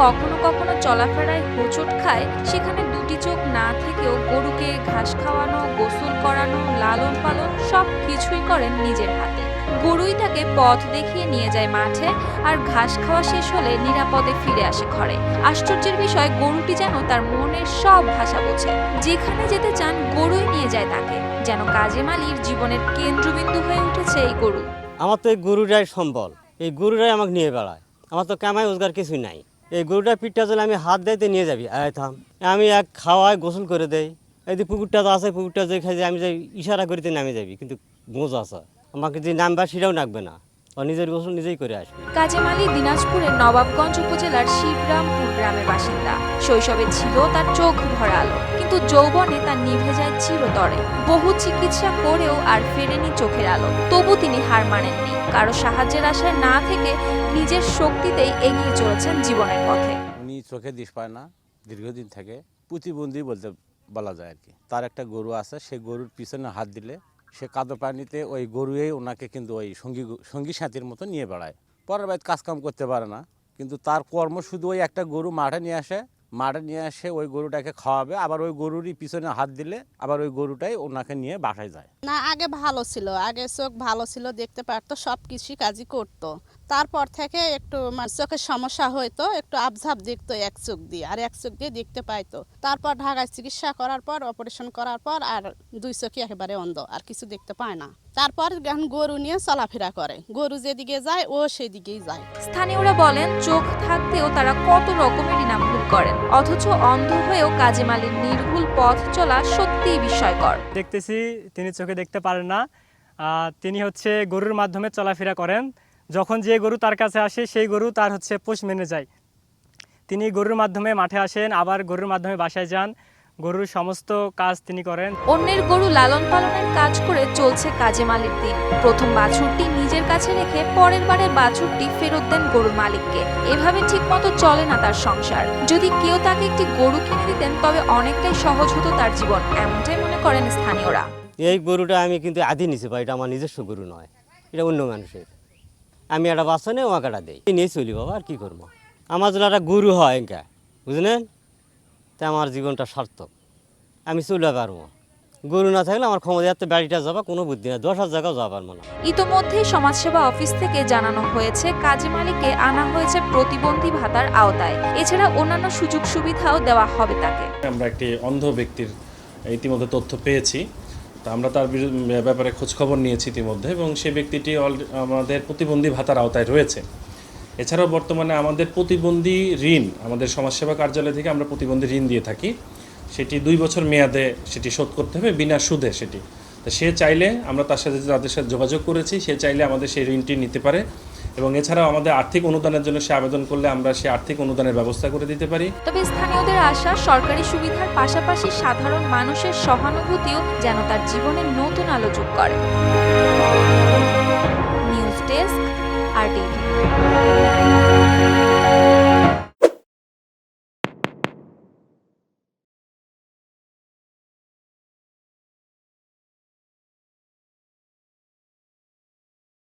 কখনো কখনো চলাফেরায় হোঁচট খায়, সেখানে দুটি চোখ না থেকেও গরুকে ঘাস খাওয়ানো, গোসল করানো, লালন পালন সব কিছুই করেন নিজের হাতে। গরুই তাকে পথ দেখিয়ে নিয়ে যায় মাঠে আর ঘাস খাওয়া শেষ হলে নিরাপদে ফিরে আসে ঘরে। আশ্চর্যের বিষয়, গরুটি যেন তার মনের সব ভাষা বোঝে। যেখানে যেতে চান গরুই নিয়ে যায় তাকে, যেন কাজে মালির জীবনের কেন্দ্রবিন্দু হয়ে উঠেছে এই গরু। আমার তো এই গরুটাই সম্বল। এই গরুটাই আমাকে নিয়ে বেড়ায়। আমার তো কামাই রোজগার কিছুই নাই। এই গরুটা পিঠটা চলে আমি হাত দিতে নিয়ে যাবি, আয় থাম। আমি এক খাওয়ায় গোসল করে দেই। এই যে পুকুরটা তো আছে, পুকুরটা যে খাই আমি যে ইশারা করিতে নামে যাবি, কিন্তু বোঝ আছে। আমাকে যে নামবা সেটাও নাকবে না। নিজের গোসল নিজেই করে আসবে। কাজে মালি দিনাজপুরের নবাবগঞ্জ উপজেলার শিবরামপুর গ্রামের বাসিন্দা। শৈশবে ছিল তার চোখ ভরা আলো কিন্তু যৌবনে তার নিভে যায় চিরতরে। বহু চিকিৎসা করেও আর ফেরেনি চোখের আলো। তবু তিনি হার মানেননি। কারও সাহায্যের আশায় না থেকে নিজের শক্তিতেই এগিয়ে চলেছেন জীবনের পথে। উনি চোখে দিশ পায় না দীর্ঘদিন থেকে। প্রতিবন্ধী বলতে বলা যায় আর কি। তার একটা গরু আছে সেই গরুর পিছনে হাত দিলে সে কাদো পানিতে ওই গরুই ওনাকে কিন্তু ওই সঙ্গী সঙ্গী সাথীর মতো নিয়ে বেড়ায়। পরের বাড়িতে কাজকাম করতে পারে না, কিন্তু তার কর্ম শুধু ওই একটা গরু মাঠে নিয়ে আসে, মাঠে নিয়ে আসে ওই গরুটাকে খাওয়াবে, আবার ওই গরুরই পিছনে হাত দিলে আবার ওই গরুটাই ওনাকে নিয়ে বাসায় যায়। না আগে ভালো ছিল। আগে চোখ ভালো ছিল দেখতে পারতো সব কিছুই কাজই করতো। তারপর থেকে একটু মানে চোখের সমস্যা হইতো একটু আবঝাব দেখতো এক চোখ দিয়ে আর এক চোখ দিয়ে দেখতে পাইতো। তারপর ঢাকায় চিকিৎসা করার পর অপারেশন করার পর আর দুই চোখই একেবারে অন্ধ আর কিছু দেখতে পায় না। তারপর এখন গরু নিয়ে চলাফেরা করে। গরু যেদিকে যায় ও সেদিকেই যায়। স্থানীয়রা বলেন চোখ থাকতেও তারা কত রকমেরই নাম ভুল করেন। অথচ অন্ধ হয়েও কাজে মালির নির্ভুল পথ চলা সত্যিই বিস্ময়কর। দেখতেছি তিনি চোখে দেখতে পারেন না। তিনি হচ্ছে গরুর মাধ্যমে চলাফেরা করেন। যখন যে গরু তার কাছে আসে, সেই গরু তার হচ্ছে পোষ মেনে যায়। তিনি গরুর মাধ্যমে মাঠে আসেন, আবার গরুর মাধ্যমে বাসায় যান। গরুর সমস্ত কাজ তিনি করেন। অন্যের গরু লালন পালনের কাজ করে চলছে কাজে মালির দিন। প্রথম বাছুরটি নিজের কাছে রেখে পরের বারে বাছুরটি ফেরত দেন গরুর মালিককে। এভাবে ঠিকমতো চলে না তার সংসার। যদি কেউ তাকে একটি গরু কিনে দিতেন, তবে অনেকটাই সহজ হতো তার জীবন, এমনটাই মনে করেন স্থানীয়রা। এই গরুটা আমি কিন্তু আদি নিছি পাই এটা আমার নিজস্ব গরু নয় এটা অন্য মানুষের। আমি একটা নেই আমাকে একটা দেই। নিয়ে চলি বাবা আর কি করব? আমার জন্য একটা গরু হয় এঙ্কা বুঝলেন? তা আমার জীবনটা সার্থক। আমি চলে পারব। গরু না থাকলে আমার ক্ষমতা যাতে বাড়িটা যাবা কোনো বুদ্ধি না দশ হাজার জায়গাও যাওয়া পারব না। ইতোমধ্যেই সমাজসেবা অফিস থেকে জানানো হয়েছে কাজী মালিককে আনা হয়েছে প্রতিবন্ধী ভাতার আওতায়। এছাড়া অন্যান্য সুযোগ সুবিধাও দেওয়া হবে তাকে। আমরা একটি অন্ধ ব্যক্তির ইতিমধ্যে তথ্য পেয়েছি। তা আমরা তার ব্যাপারে খোঁজখবর নিয়েছি ইতিমধ্যে এবং সে ব্যক্তিটি অল- আমাদের প্রতিবন্ধী ভাতার আওতায় রয়েছে। এছাড়াও বর্তমানে আমাদের প্রতিবন্ধী ঋণ, আমাদের সমাজসেবা কার্যালয় থেকে আমরা প্রতিবন্ধী ঋণ দিয়ে থাকি। সেটি দুই বছর মেয়াদে সেটি শোধ করতে হবে, বিনা সুদে সেটি। তা সে চাইলে আমরা তার সাথে তাদের সাথে যোগাযোগ করেছি, সে চাইলে আমাদের সেই ঋণটি নিতে পারে। এবং এছাড়াও আমাদের আর্থিক অনুদানের জন্য সে আবেদন করলে আমরা সে আর্থিক অনুদানের ব্যবস্থা করে দিতে পারি। তবে স্থানীয়দের আশা, সরকারি সুবিধার পাশাপাশি সাধারণ মানুষের সহানুভূতিও যেন তার জীবনে নতুন আলো যোগ করে। নিউজ ডেস্ক আর